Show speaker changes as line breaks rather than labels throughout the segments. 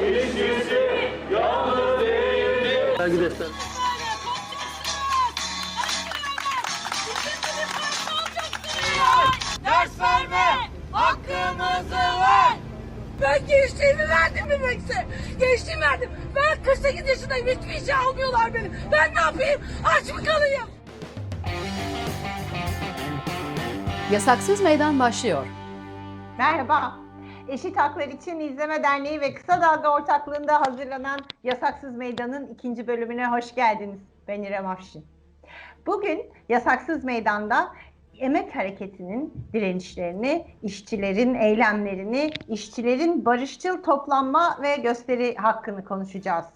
İşçisi yalnız değildir.
Defter.
Ders verme! Hakkımızı ver! Ben gençliğimi verdim Mimekse. Gençliğimi verdim. Ben 48 yaşındayım. Hiçbir işe almıyorlar beni. Ben ne yapayım? Aç mı kalayım?
Yasaksız Meydan başlıyor.
Merhaba. Eşit Haklar İçin İzleme Derneği ve Kısa Dalga ortaklığında hazırlanan Yasaksız Meydan'ın ikinci bölümüne hoş geldiniz. Ben İrem Afşin. Bugün Yasaksız Meydan'da emek hareketinin direnişlerini, işçilerin eylemlerini, işçilerin barışçıl toplanma ve gösteri hakkını konuşacağız.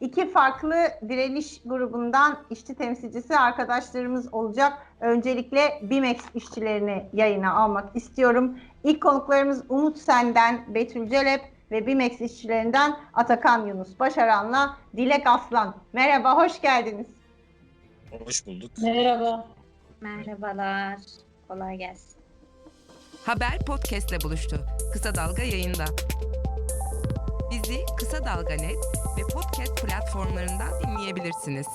İki farklı direniş grubundan işçi temsilcisi arkadaşlarımız olacak. Öncelikle BİMEX işçilerini yayına almak istiyorum. İlk konuklarımız Umut Sen'den Betül Celep ve BİMEX işçilerinden Atakan Yunus Başaran'la Dilek Aslan. Merhaba, hoş geldiniz.
Hoş bulduk.
Merhaba.
Merhabalar. Kolay gelsin.
Haber podcastle buluştu. Kısa Dalga yayında. Bizi Kısa Dalga Net ve podcast platformlarından dinleyebilirsiniz.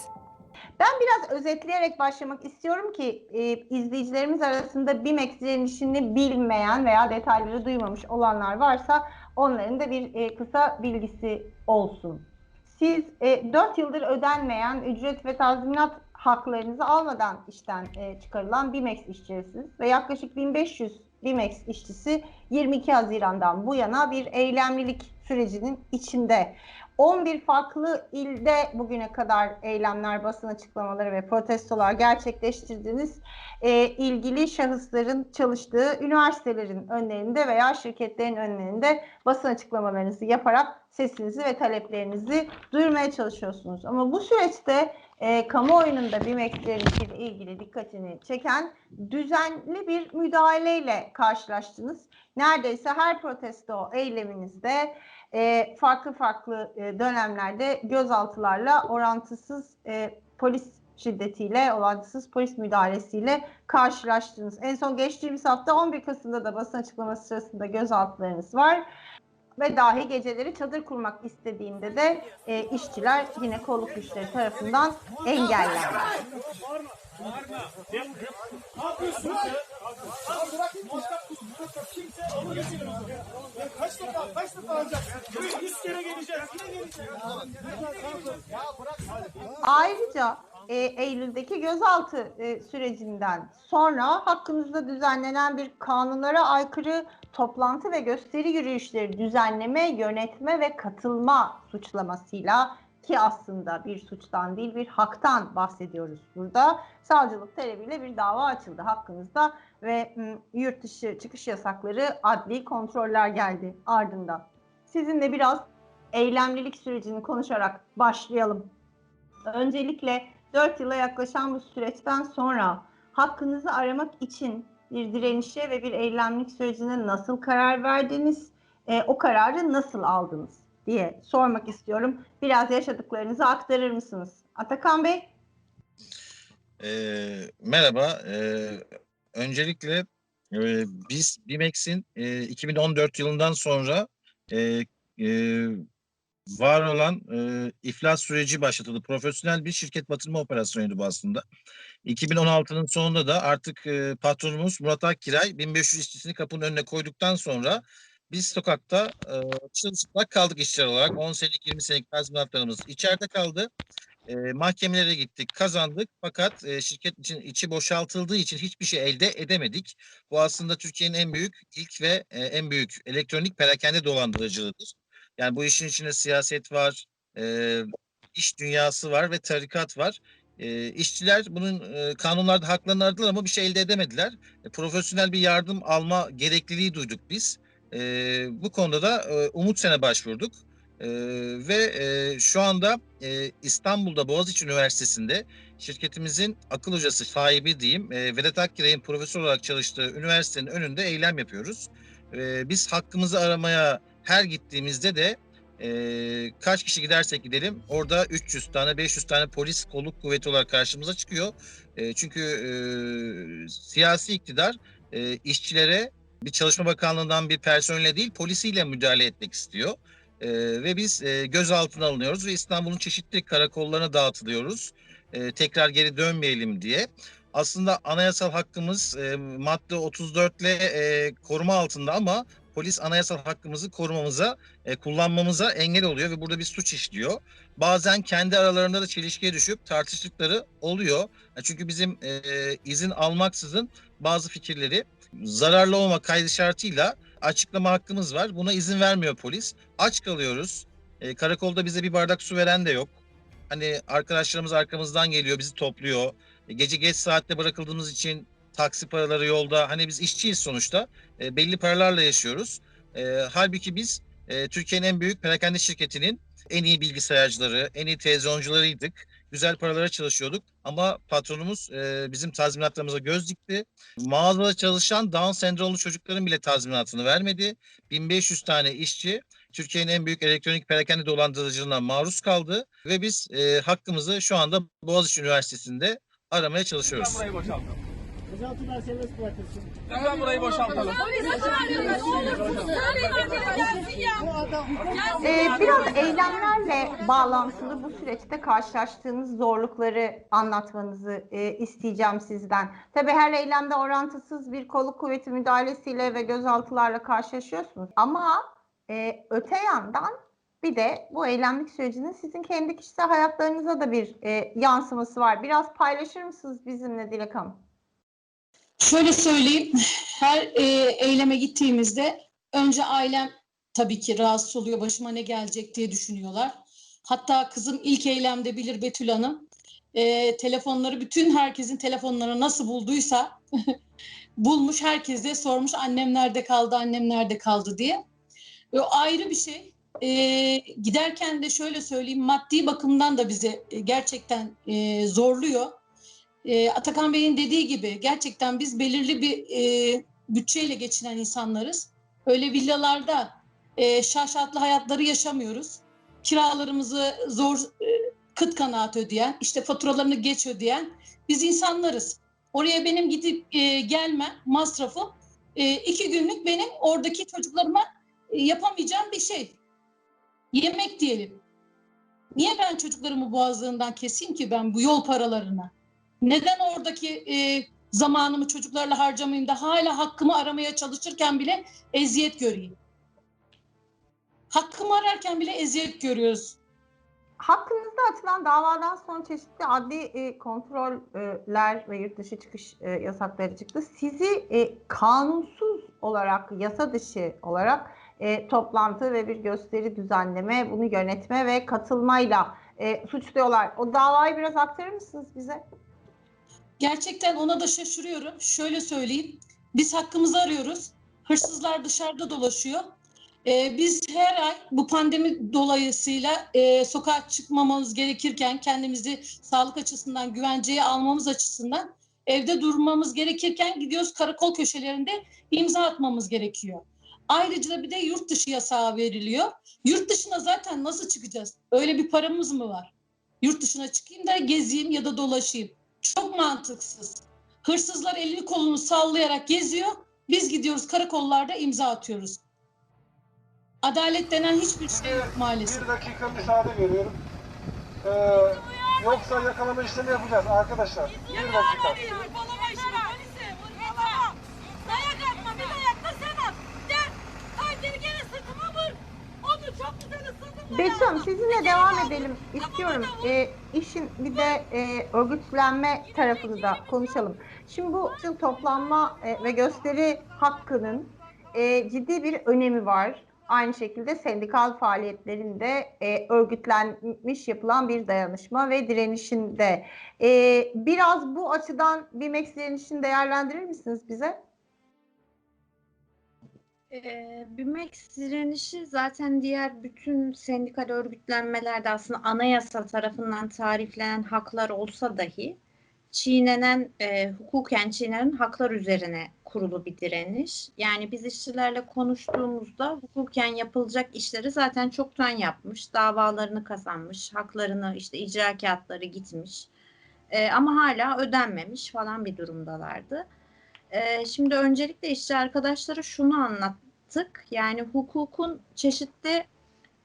Ben biraz özetleyerek başlamak istiyorum ki e, izleyicilerimiz arasında BİMEX direnişini bilmeyen veya detayları duymamış olanlar varsa onların da bir e, kısa bilgisi olsun. Siz e, 4 yıldır ödenmeyen ücret ve tazminat haklarınızı almadan işten e, çıkarılan BİMEX işçisiniz ve yaklaşık 1500 BİMEX işçisi 22 Haziran'dan bu yana bir eylemlilik sürecinin içinde. 11 farklı ilde bugüne kadar eylemler, basın açıklamaları ve protestolar gerçekleştirdiniz. E, ilgili şahısların çalıştığı üniversitelerin önlerinde veya şirketlerin önlerinde basın açıklamalarınızı yaparak sesinizi ve taleplerinizi duyurmaya çalışıyorsunuz. Ama bu süreçte e, kamuoyunun da BİMEX'leriyle ilgili dikkatini çeken düzenli bir müdahaleyle karşılaştınız. Neredeyse her protesto eyleminizde e, farklı farklı e, dönemlerde gözaltılarla orantısız e, polis şiddetiyle, orantısız polis müdahalesiyle karşılaştınız. En son geçtiğimiz hafta 11 Kasım'da da basın açıklaması sırasında gözaltılarınız var. Ve dahi geceleri çadır kurmak istediğinde de e, işçiler yine kolluk güçleri tarafından engellendi.
Kaç defa, kaç defa alacak? Yüz kere geleceğiz, yine geleceğiz.
Ayrıca e, Eylül'deki gözaltı e, sürecinden sonra hakkınızda düzenlenen bir kanunlara aykırı toplantı ve gösteri yürüyüşleri düzenleme, yönetme ve katılma suçlamasıyla ki aslında bir suçtan değil bir haktan bahsediyoruz burada. Savcılık talebiyle bir dava açıldı hakkınızda ve yurt dışı çıkış yasakları adli kontroller geldi ardından. Sizinle biraz eylemlilik sürecini konuşarak başlayalım. Öncelikle 4 yıla yaklaşan bu süreçten sonra hakkınızı aramak için bir direnişe ve bir eylemlik sürecine nasıl karar verdiniz? E, o kararı nasıl aldınız diye sormak istiyorum. Biraz yaşadıklarınızı aktarır mısınız? Atakan Bey?
Ee, merhaba. Ee, öncelikle e, biz BİMEX'in e, 2014 yılından sonra e, e, var olan e, iflas süreci başlatıldı. Profesyonel bir şirket batırma operasyonuydu bu aslında. 2016'nın sonunda da artık e, patronumuz Murat Akkiray 1500 işçisini kapının önüne koyduktan sonra biz sokakta e, çırılçıplak kaldık işçiler olarak. 10 senelik 20 senelik tazminatlarımız içeride kaldı. E, mahkemelere gittik, kazandık. Fakat e, şirket için içi boşaltıldığı için hiçbir şey elde edemedik. Bu aslında Türkiye'nin en büyük, ilk ve e, en büyük elektronik perakende dolandırıcılığıdır. Yani bu işin içinde siyaset var, e, iş dünyası var ve tarikat var. E, işçiler bunun e, kanunlarda haklarını aradılar ama bir şey elde edemediler. E, profesyonel bir yardım alma gerekliliği duyduk biz. E, bu konuda da e, Umut Sen'e başvurduk. E, ve e, şu anda e, İstanbul'da Boğaziçi Üniversitesi'nde şirketimizin akıl hocası sahibi diyeyim e, Vedat Akkiray'ın profesör olarak çalıştığı üniversitenin önünde eylem yapıyoruz. E, biz hakkımızı aramaya her gittiğimizde de e, kaç kişi gidersek gidelim orada 300 tane 500 tane polis kolluk kuvveti olarak karşımıza çıkıyor. E, çünkü e, siyasi iktidar e, işçilere bir Çalışma Bakanlığı'ndan bir personelle değil polisiyle müdahale etmek istiyor. E, ve biz e, gözaltına alınıyoruz ve İstanbul'un çeşitli karakollarına dağıtılıyoruz. E, tekrar geri dönmeyelim diye. Aslında anayasal hakkımız e, madde 34 ile e, koruma altında ama polis anayasal hakkımızı korumamıza, e, kullanmamıza engel oluyor ve burada bir suç işliyor. Bazen kendi aralarında da çelişkiye düşüp tartıştıkları oluyor. E, Çünkü bizim e, izin almaksızın bazı fikirleri zararlı olma kaydı şartıyla açıklama hakkımız var. Buna izin vermiyor polis. Aç kalıyoruz. E, karakolda bize bir bardak su veren de yok. Hani arkadaşlarımız arkamızdan geliyor, bizi topluyor. E, gece geç saatte bırakıldığımız için taksi paraları yolda. Hani biz işçiyiz sonuçta. E, belli paralarla yaşıyoruz. E, halbuki biz e, Türkiye'nin en büyük perakende şirketinin en iyi bilgisayarcıları, en iyi televizyoncularıydık. Güzel paralara çalışıyorduk ama patronumuz e, bizim tazminatlarımıza göz dikti. Mağazada çalışan Down sendromlu çocukların bile tazminatını vermedi. 1500 tane işçi Türkiye'nin en büyük elektronik perakende dolandırıcılığına maruz kaldı ve biz e, hakkımızı şu anda Boğaziçi Üniversitesi'nde aramaya çalışıyoruz.
Burayı boşaltalım.
Gözaltılar serbest bırakılsın.
Lütfen burayı boşaltalım.
Ee, biraz eylemlerle bağlantılı bu süreçte karşılaştığınız zorlukları anlatmanızı e, isteyeceğim sizden. Tabii her eylemde orantısız bir kolluk kuvveti müdahalesiyle ve gözaltılarla karşılaşıyorsunuz. Ama e, öte yandan bir de bu eylemlik sürecinin sizin kendi kişisel hayatlarınıza da bir e, yansıması var. Biraz paylaşır mısınız bizimle Dilek Hanım?
Şöyle söyleyeyim, her e, eyleme gittiğimizde önce ailem tabii ki rahatsız oluyor, başıma ne gelecek diye düşünüyorlar. Hatta kızım ilk eylemde bilir Betül Hanım, e, telefonları bütün herkesin telefonlarını nasıl bulduysa bulmuş herkese sormuş annem nerede kaldı, annem nerede kaldı diye. O ayrı bir şey. E, giderken de şöyle söyleyeyim, maddi bakımdan da bizi e, gerçekten e, zorluyor. E, Atakan Bey'in dediği gibi gerçekten biz belirli bir e, bütçeyle geçinen insanlarız. Öyle villalarda e, şaşatlı hayatları yaşamıyoruz. Kiralarımızı zor e, kıt kanaat ödeyen, işte faturalarını geç ödeyen biz insanlarız. Oraya benim gidip e, gelme masrafı e, iki günlük benim oradaki çocuklarıma e, yapamayacağım bir şey. Yemek diyelim. Niye ben çocuklarımı boğazlarından keseyim ki ben bu yol paralarını? Neden oradaki e, zamanımı çocuklarla harcamayayım da hala hakkımı aramaya çalışırken bile eziyet göreyim? Hakkımı ararken bile eziyet görüyoruz.
Hakkınızda açılan davadan sonra çeşitli adli e, kontroller ve yurt dışı çıkış e, yasakları çıktı. Sizi e, kanunsuz olarak, yasa dışı olarak e, toplantı ve bir gösteri düzenleme, bunu yönetme ve katılmayla e, suçluyorlar. O davayı biraz aktarır mısınız bize?
Gerçekten ona da şaşırıyorum. Şöyle söyleyeyim. Biz hakkımızı arıyoruz. Hırsızlar dışarıda dolaşıyor. Ee, biz her ay bu pandemi dolayısıyla e, sokağa çıkmamamız gerekirken kendimizi sağlık açısından güvenceye almamız açısından evde durmamız gerekirken gidiyoruz karakol köşelerinde imza atmamız gerekiyor. Ayrıca bir de yurt dışı yasağı veriliyor. Yurt dışına zaten nasıl çıkacağız? Öyle bir paramız mı var? Yurt dışına çıkayım da gezeyim ya da dolaşayım. Çok mantıksız. Hırsızlar elini kolunu sallayarak geziyor. Biz gidiyoruz karakollarda imza atıyoruz. Adalet denen hiçbir şey yok maalesef.
Bir dakika müsaade veriyorum. Ee, yoksa yakalama işlemi yapacağız arkadaşlar. Bir dakika.
Hanım sizinle devam edelim istiyorum. E, işin bir de e, örgütlenme tarafını da konuşalım. Şimdi bu yıl toplanma e, ve gösteri hakkının e, ciddi bir önemi var. Aynı şekilde sendikal faaliyetlerinde e, örgütlenmiş yapılan bir dayanışma ve direnişinde. E, biraz bu açıdan BİMEX direnişini değerlendirir misiniz bize?
Ee, BİMEX direnişi zaten diğer bütün sendikal örgütlenmelerde aslında anayasa tarafından tariflenen haklar olsa dahi çiğnenen, e, hukuken çiğnenen haklar üzerine kurulu bir direniş. Yani biz işçilerle konuştuğumuzda hukuken yapılacak işleri zaten çoktan yapmış, davalarını kazanmış, haklarını işte icra kağıtları gitmiş E, ama hala ödenmemiş falan bir durumdalardı. Şimdi öncelikle işçi arkadaşlara şunu anlattık. Yani hukukun çeşitli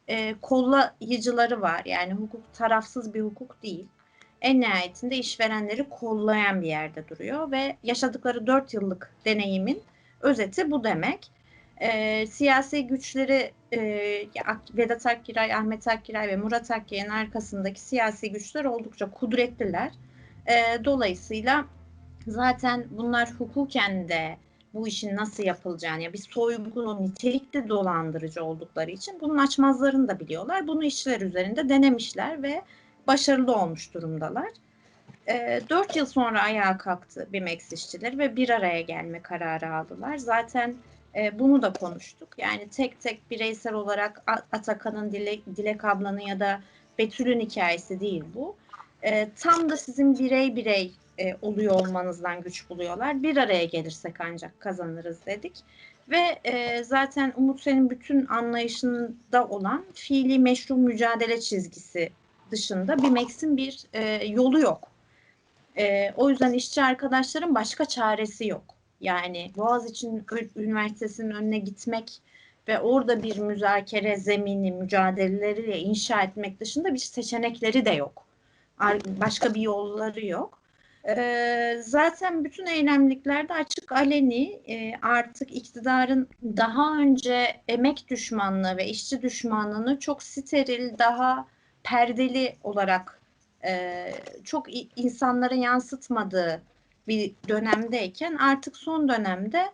e, kollayıcıları var. Yani hukuk tarafsız bir hukuk değil. En nihayetinde işverenleri kollayan bir yerde duruyor ve yaşadıkları 4 yıllık deneyimin özeti bu demek. E, siyasi güçleri e, Vedat Akkiray, Ahmet Akkiray ve Murat Akkaya'nın arkasındaki siyasi güçler oldukça kudretliler. E, dolayısıyla zaten bunlar hukuken de bu işin nasıl yapılacağını ya bir soygunun nitelikli dolandırıcı oldukları için bunun açmazlarını da biliyorlar. Bunu işler üzerinde denemişler ve başarılı olmuş durumdalar. E, 4 yıl sonra ayağa kalktı BİMEX işçileri ve bir araya gelme kararı aldılar. Zaten e, bunu da konuştuk. Yani tek tek bireysel olarak Atakan'ın, Dilek, Dilek ablanın ya da Betül'ün hikayesi değil bu. E, tam da sizin birey birey e, oluyor olmanızdan güç buluyorlar. Bir araya gelirsek ancak kazanırız dedik. Ve e, zaten Umut senin bütün anlayışında olan fiili meşru mücadele çizgisi dışında BİMEX'in bir e, yolu yok. E, o yüzden işçi arkadaşların başka çaresi yok. Yani Boğaziçi Üniversitesi'nin önüne gitmek ve orada bir müzakere zemini, mücadeleleriyle inşa etmek dışında bir seçenekleri de yok. Başka bir yolları yok. Ee, zaten bütün eylemliklerde açık aleni e, artık iktidarın daha önce emek düşmanlığı ve işçi düşmanlığını çok steril, daha perdeli olarak e, çok insanlara yansıtmadığı bir dönemdeyken artık son dönemde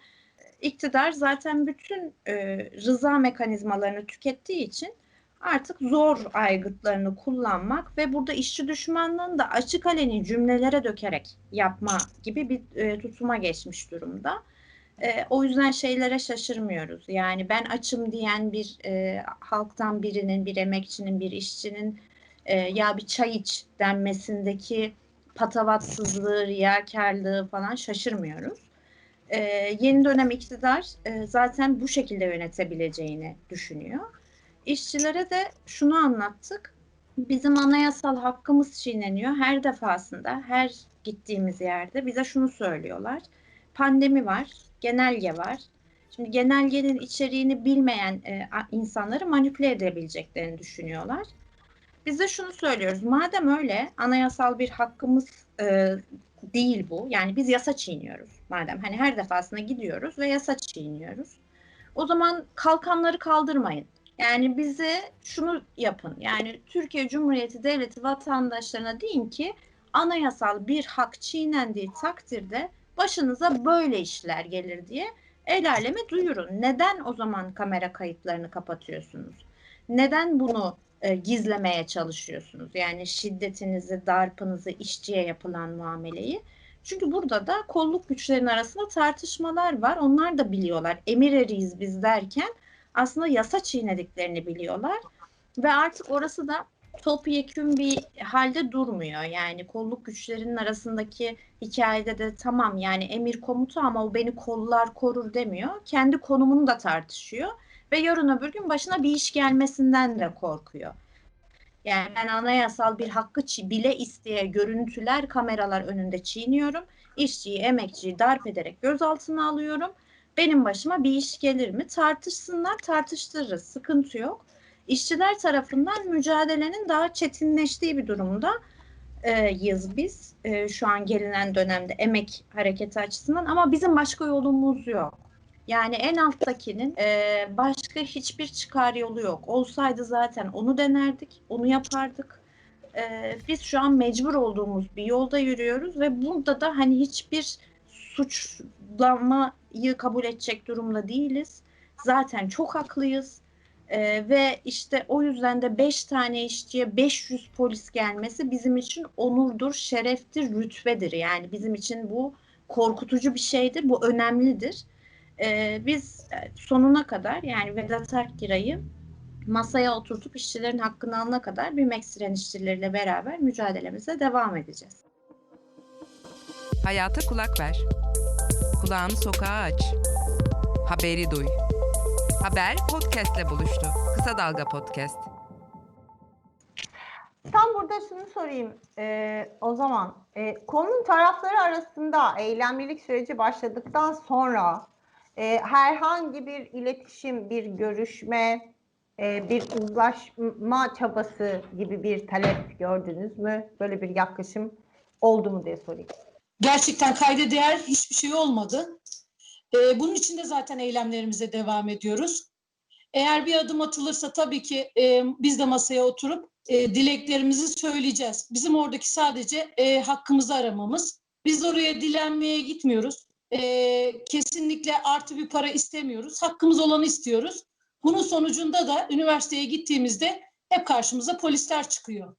iktidar zaten bütün e, rıza mekanizmalarını tükettiği için artık zor aygıtlarını kullanmak ve burada işçi düşmanlığını da açık aleni cümlelere dökerek yapma gibi bir e, tutuma geçmiş durumda. E, o yüzden şeylere şaşırmıyoruz. Yani ben açım diyen bir e, halktan birinin, bir emekçinin, bir işçinin e, ya bir çay iç denmesindeki patavatsızlığı, riyakarlığı falan şaşırmıyoruz. Ee, yeni dönem iktidar e, zaten bu şekilde yönetebileceğini düşünüyor. İşçilere de şunu anlattık. Bizim anayasal hakkımız çiğneniyor her defasında, her gittiğimiz yerde bize şunu söylüyorlar. Pandemi var, genelge var. Şimdi genelgenin içeriğini bilmeyen e, insanları manipüle edebileceklerini düşünüyorlar. Biz de şunu söylüyoruz. Madem öyle anayasal bir hakkımız e, değil bu. Yani biz yasa çiğniyoruz. Madem hani her defasında gidiyoruz ve yasa çiğniyoruz. O zaman kalkanları kaldırmayın. Yani bize şunu yapın. Yani Türkiye Cumhuriyeti Devleti vatandaşlarına deyin ki anayasal bir hak çiğnendiği takdirde başınıza böyle işler gelir diye el aleme duyurun. Neden o zaman kamera kayıtlarını kapatıyorsunuz? Neden bunu e, gizlemeye çalışıyorsunuz. Yani şiddetinizi, darpınızı, işçiye yapılan muameleyi. Çünkü burada da kolluk güçlerin arasında tartışmalar var. Onlar da biliyorlar. Emir eriyiz biz derken aslında yasa çiğnediklerini biliyorlar. Ve artık orası da topyekün bir halde durmuyor. Yani kolluk güçlerinin arasındaki hikayede de tamam yani emir komutu ama o beni kollar korur demiyor. Kendi konumunu da tartışıyor ve yarın öbür gün başına bir iş gelmesinden de korkuyor. Yani ben anayasal bir hakkı bile isteye görüntüler kameralar önünde çiğniyorum. İşçiyi, emekçiyi darp ederek gözaltına alıyorum. Benim başıma bir iş gelir mi? Tartışsınlar, tartıştırırız. Sıkıntı yok. İşçiler tarafından mücadelenin daha çetinleştiği bir durumda e, yız biz. E, şu an gelinen dönemde emek hareketi açısından ama bizim başka yolumuz yok. Yani en alttakinin e, başka hiçbir çıkar yolu yok. Olsaydı zaten onu denerdik, onu yapardık. E, biz şu an mecbur olduğumuz bir yolda yürüyoruz ve burada da hani hiçbir suçlamayı kabul edecek durumda değiliz. Zaten çok haklıyız. Ee, ve işte o yüzden de 5 tane işçiye 500 polis gelmesi bizim için onurdur, şereftir, rütbedir. Yani bizim için bu korkutucu bir şeydir, bu önemlidir e, biz sonuna kadar yani Vedat Akgiray'ı masaya oturtup işçilerin hakkını alana kadar bir Meksiren işçileriyle beraber mücadelemize devam edeceğiz.
Hayata kulak ver. Kulağını sokağa aç. Haberi duy. Haber podcastle buluştu. Kısa Dalga Podcast.
Tam burada şunu sorayım e, o zaman. E, konunun tarafları arasında eylemlilik süreci başladıktan sonra e, herhangi bir iletişim, bir görüşme e, bir uzlaşma çabası gibi bir talep gördünüz mü? Böyle bir yaklaşım oldu mu diye sorayım.
Gerçekten kayda değer hiçbir şey olmadı. Ee, bunun için de zaten eylemlerimize devam ediyoruz. Eğer bir adım atılırsa tabii ki e, biz de masaya oturup e, dileklerimizi söyleyeceğiz. Bizim oradaki sadece e, hakkımızı aramamız. Biz oraya dilenmeye gitmiyoruz. E, kesinlikle artı bir para istemiyoruz. Hakkımız olanı istiyoruz. Bunun sonucunda da üniversiteye gittiğimizde hep karşımıza polisler çıkıyor.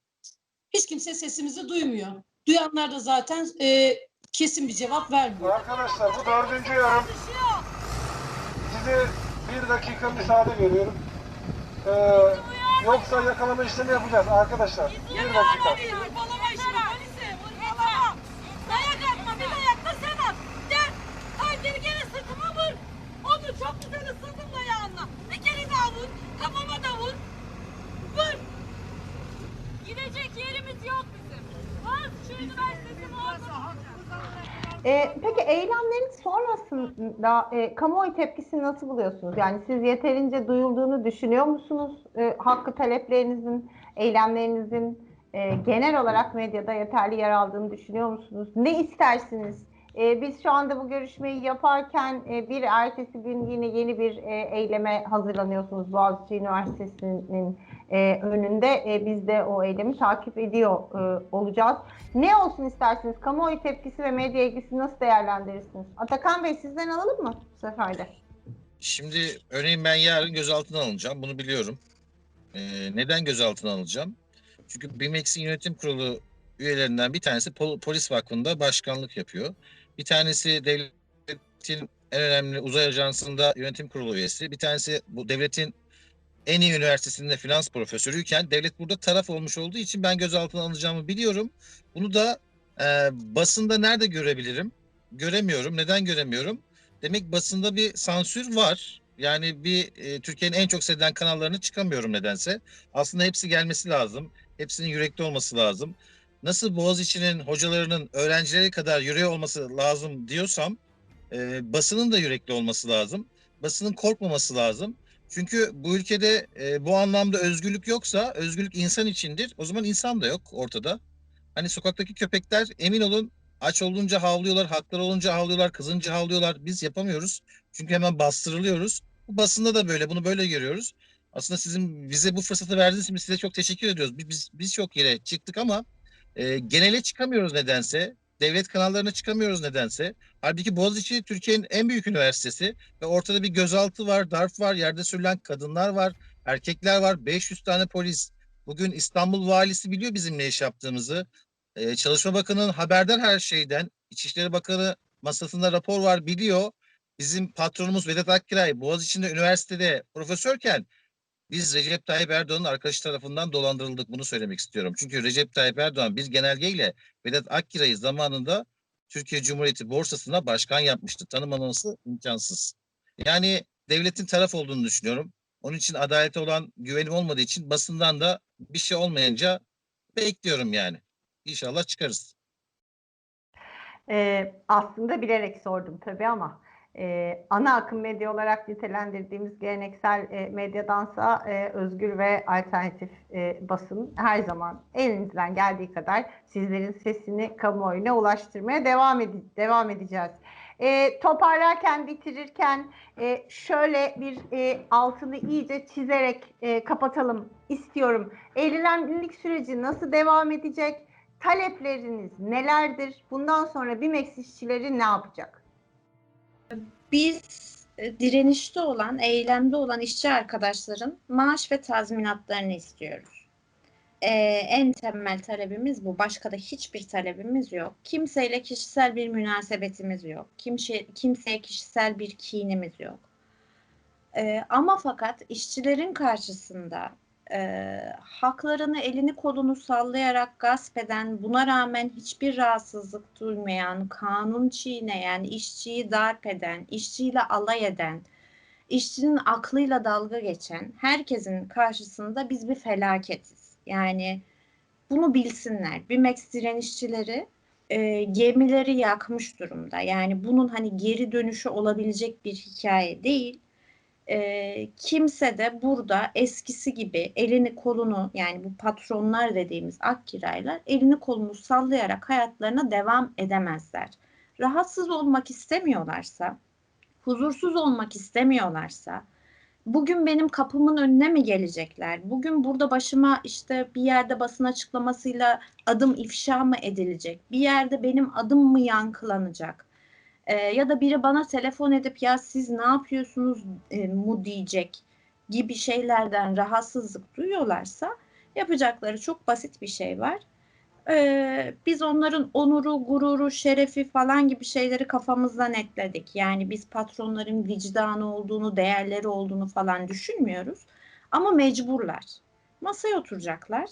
Hiç kimse sesimizi duymuyor. Duyanlar da zaten e, kesin bir cevap vermiyor.
Arkadaşlar bu dördüncü yarım. Size bir dakika müsaade veriyorum. Ee, yoksa yakalama işlemi yapacağız arkadaşlar. Bir dakika.
Hırpalama işimi polisi. Hırpalama. Dayak atma bir dayak da sen at. Gel. Kalbini gene sırtıma vur. Onu çok güzel ısırdım dayağınla. Bir kere daha vur. Kafama da vur. Vur. Gidecek yerimiz yok bizim. Var şu üniversitenin orada.
E, peki eylemlerin sonrasında e, kamuoyu tepkisini nasıl buluyorsunuz? Yani siz yeterince duyulduğunu düşünüyor musunuz? E, hakkı taleplerinizin, eylemlerinizin e, genel olarak medyada yeterli yer aldığını düşünüyor musunuz? Ne istersiniz? E, biz şu anda bu görüşmeyi yaparken e, bir ertesi gün yine yeni bir e, eyleme hazırlanıyorsunuz Boğaziçi Üniversitesi'nin e, önünde. E, biz de o eylemi takip ediyor e, olacağız. Ne olsun istersiniz? Kamuoyu tepkisi ve medya ilgisi nasıl değerlendirirsiniz? Atakan Bey sizden alalım mı bu sefer de?
Şimdi örneğin ben yarın gözaltına alınacağım. Bunu biliyorum. Ee, neden gözaltına alınacağım? Çünkü BİMEX'in yönetim kurulu üyelerinden bir tanesi Pol- Polis Vakfı'nda başkanlık yapıyor. Bir tanesi devletin en önemli uzay ajansında yönetim kurulu üyesi. Bir tanesi bu devletin en iyi üniversitesinde finans profesörüyken devlet burada taraf olmuş olduğu için ben gözaltına alınacağımı biliyorum. Bunu da e, basında nerede görebilirim? Göremiyorum. Neden göremiyorum? Demek basında bir sansür var. Yani bir e, Türkiye'nin en çok seyredilen kanallarına çıkamıyorum nedense. Aslında hepsi gelmesi lazım. Hepsinin yürekli olması lazım. Nasıl Boğaziçi'nin hocalarının öğrencileri kadar yüreği olması lazım diyorsam e, basının da yürekli olması lazım. Basının korkmaması lazım. Çünkü bu ülkede e, bu anlamda özgürlük yoksa özgürlük insan içindir. O zaman insan da yok ortada. Hani sokaktaki köpekler emin olun aç olunca havlıyorlar, hakları olunca havlıyorlar, kızınca havlıyorlar. Biz yapamıyoruz. Çünkü hemen bastırılıyoruz. Bu basında da böyle, bunu böyle görüyoruz. Aslında sizin bize bu fırsatı verdiğiniz için size çok teşekkür ediyoruz. Biz, biz, biz çok yere çıktık ama e, genele çıkamıyoruz nedense. Devlet kanallarına çıkamıyoruz nedense. Halbuki Boğaziçi Türkiye'nin en büyük üniversitesi ve ortada bir gözaltı var, darp var, yerde sürülen kadınlar var, erkekler var, 500 tane polis. Bugün İstanbul valisi biliyor bizim ne iş yaptığımızı. Ee, Çalışma Bakanı'nın haberdar her şeyden. İçişleri Bakanı masasında rapor var biliyor. Bizim patronumuz Vedat Akkiray Boğaziçi'nde üniversitede profesörken biz Recep Tayyip Erdoğan'ın arkadaşı tarafından dolandırıldık. Bunu söylemek istiyorum. Çünkü Recep Tayyip Erdoğan bir genelgeyle Vedat Akkiray'ı zamanında Türkiye Cumhuriyeti borsasına başkan yapmıştı. Tanımaması imkansız. Yani devletin taraf olduğunu düşünüyorum. Onun için adalete olan güvenim olmadığı için basından da bir şey olmayınca bekliyorum yani. İnşallah çıkarız.
Ee, aslında bilerek sordum tabii ama e, ana akım medya olarak nitelendirdiğimiz geleneksel e, medyadansa e, özgür ve alternatif e, basın her zaman elinizden geldiği kadar sizlerin sesini kamuoyuna ulaştırmaya devam, ede- devam edeceğiz. E, toparlarken, bitirirken e, şöyle bir e, altını iyice çizerek e, kapatalım istiyorum. Evlilik süreci nasıl devam edecek? Talepleriniz nelerdir? Bundan sonra BİMEX işçileri ne yapacak?
Biz e, direnişte olan, eylemde olan işçi arkadaşların maaş ve tazminatlarını istiyoruz. Ee, en temel talebimiz bu. Başka da hiçbir talebimiz yok. Kimseyle kişisel bir münasebetimiz yok. Kimse, kimseye kişisel bir kinimiz yok. Ee, ama fakat işçilerin karşısında e, haklarını elini kolunu sallayarak gasp eden, buna rağmen hiçbir rahatsızlık duymayan, kanun çiğneyen, işçiyi darp eden, işçiyle alay eden, işçinin aklıyla dalga geçen herkesin karşısında biz bir felaketiz. Yani bunu bilsinler. BİMEX direnişçileri e, gemileri yakmış durumda. Yani bunun hani geri dönüşü olabilecek bir hikaye değil e, kimse de burada eskisi gibi elini kolunu yani bu patronlar dediğimiz akkiraylar elini kolunu sallayarak hayatlarına devam edemezler. Rahatsız olmak istemiyorlarsa, huzursuz olmak istemiyorlarsa, bugün benim kapımın önüne mi gelecekler? Bugün burada başıma işte bir yerde basın açıklamasıyla adım ifşa mı edilecek? Bir yerde benim adım mı yankılanacak? Ee, ya da biri bana telefon edip ya siz ne yapıyorsunuz e, mu diyecek gibi şeylerden rahatsızlık duyuyorlarsa yapacakları çok basit bir şey var. Ee, biz onların onuru, gururu, şerefi falan gibi şeyleri kafamızda netledik. Yani biz patronların vicdanı olduğunu, değerleri olduğunu falan düşünmüyoruz. Ama mecburlar. Masaya oturacaklar.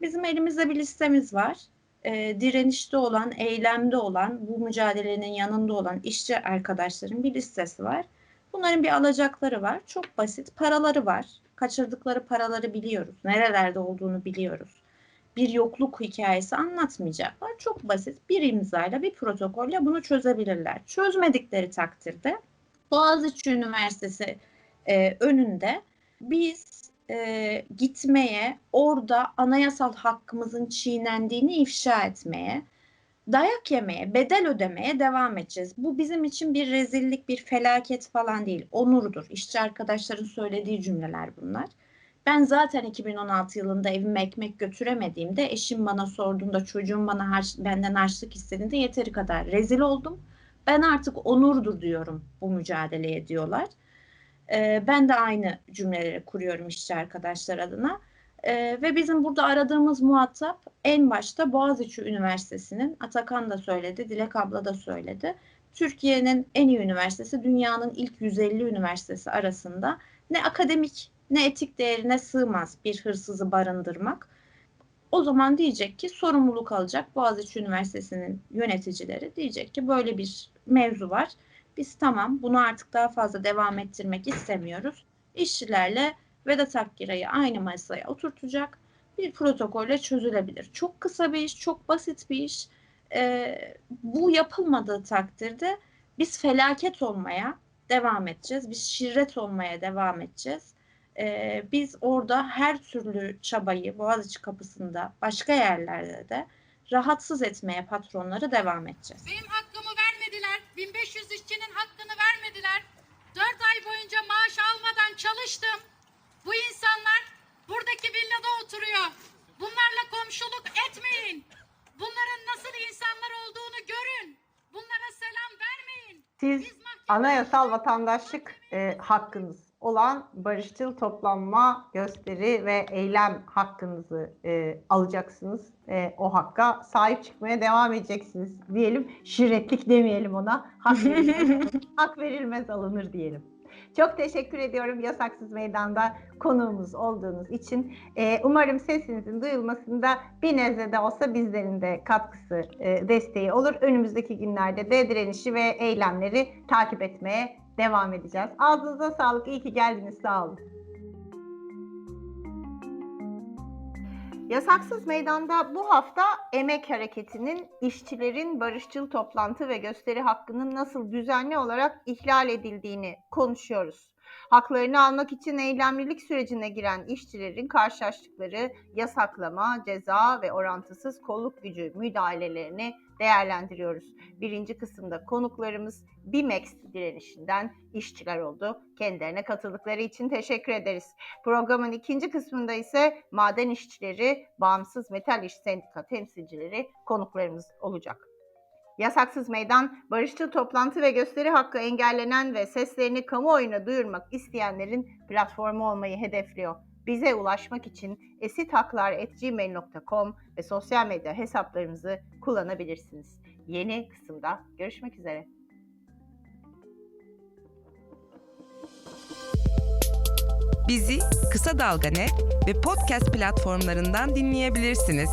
Bizim elimizde bir listemiz var. Ee, direnişte olan, eylemde olan, bu mücadelenin yanında olan işçi arkadaşların bir listesi var. Bunların bir alacakları var. Çok basit. Paraları var. Kaçırdıkları paraları biliyoruz. Nerelerde olduğunu biliyoruz bir yokluk hikayesi anlatmayacaklar. Çok basit bir imzayla bir protokolle bunu çözebilirler. Çözmedikleri takdirde Boğaziçi Üniversitesi e, önünde biz e, gitmeye, orada anayasal hakkımızın çiğnendiğini ifşa etmeye, dayak yemeye, bedel ödemeye devam edeceğiz. Bu bizim için bir rezillik, bir felaket falan değil. Onurdur. İşçi arkadaşların söylediği cümleler bunlar. Ben zaten 2016 yılında evime ekmek götüremediğimde eşim bana sorduğunda çocuğum bana harç, benden harçlık istediğinde yeteri kadar rezil oldum. Ben artık onurdur diyorum bu mücadeleye diyorlar. Ee, ben de aynı cümleleri kuruyorum işçi arkadaşlar adına. Ee, ve bizim burada aradığımız muhatap en başta Boğaziçi Üniversitesi'nin, Atakan da söyledi, Dilek abla da söyledi. Türkiye'nin en iyi üniversitesi, dünyanın ilk 150 üniversitesi arasında ne akademik ne etik değerine sığmaz bir hırsızı barındırmak. O zaman diyecek ki sorumluluk alacak Boğaziçi Üniversitesi'nin yöneticileri diyecek ki böyle bir mevzu var. Biz tamam bunu artık daha fazla devam ettirmek istemiyoruz. İşçilerle Vedat Akgira'yı aynı masaya oturtacak bir protokolle çözülebilir. Çok kısa bir iş, çok basit bir iş. Ee, bu yapılmadığı takdirde biz felaket olmaya devam edeceğiz. Biz şirret olmaya devam edeceğiz e, biz orada her türlü çabayı Boğaziçi kapısında başka yerlerde de rahatsız etmeye patronları devam edeceğiz.
Benim hakkımı vermediler. 1500 işçinin hakkını vermediler. 4 ay boyunca maaş almadan çalıştım. Bu insanlar buradaki villada oturuyor. Bunlarla komşuluk etmeyin. Bunların nasıl insanlar olduğunu görün. Bunlara selam vermeyin.
Siz anayasal vatandaşlık e, hakkınız olan barışçıl toplanma, gösteri ve eylem hakkınızı e, alacaksınız. E, o hakka sahip çıkmaya devam edeceksiniz diyelim. Şirretlik demeyelim ona. Hak verilmez, hak verilmez alınır diyelim. Çok teşekkür ediyorum Yasaksız Meydan'da konuğumuz olduğunuz için. E, umarım sesinizin duyulmasında bir nezle de olsa bizlerin de katkısı, e, desteği olur. Önümüzdeki günlerde de direnişi ve eylemleri takip etmeye devam edeceğiz. Ağzınıza sağlık. İyi ki geldiniz. Sağ olun. Yasaksız Meydan'da bu hafta emek hareketinin işçilerin barışçıl toplantı ve gösteri hakkının nasıl düzenli olarak ihlal edildiğini konuşuyoruz. Haklarını almak için eylemlilik sürecine giren işçilerin karşılaştıkları yasaklama, ceza ve orantısız kolluk gücü müdahalelerini değerlendiriyoruz. Birinci kısımda konuklarımız BİMEX direnişinden işçiler oldu. Kendilerine katıldıkları için teşekkür ederiz. Programın ikinci kısmında ise maden işçileri, bağımsız metal iş sendika temsilcileri konuklarımız olacak. Yasaksız Meydan, barışçıl toplantı ve gösteri hakkı engellenen ve seslerini kamuoyuna duyurmak isteyenlerin platformu olmayı hedefliyor. Bize ulaşmak için esithaklar.gmail.com ve sosyal medya hesaplarımızı kullanabilirsiniz. Yeni kısımda görüşmek üzere.
Bizi Kısa Dalga Net ve podcast platformlarından dinleyebilirsiniz.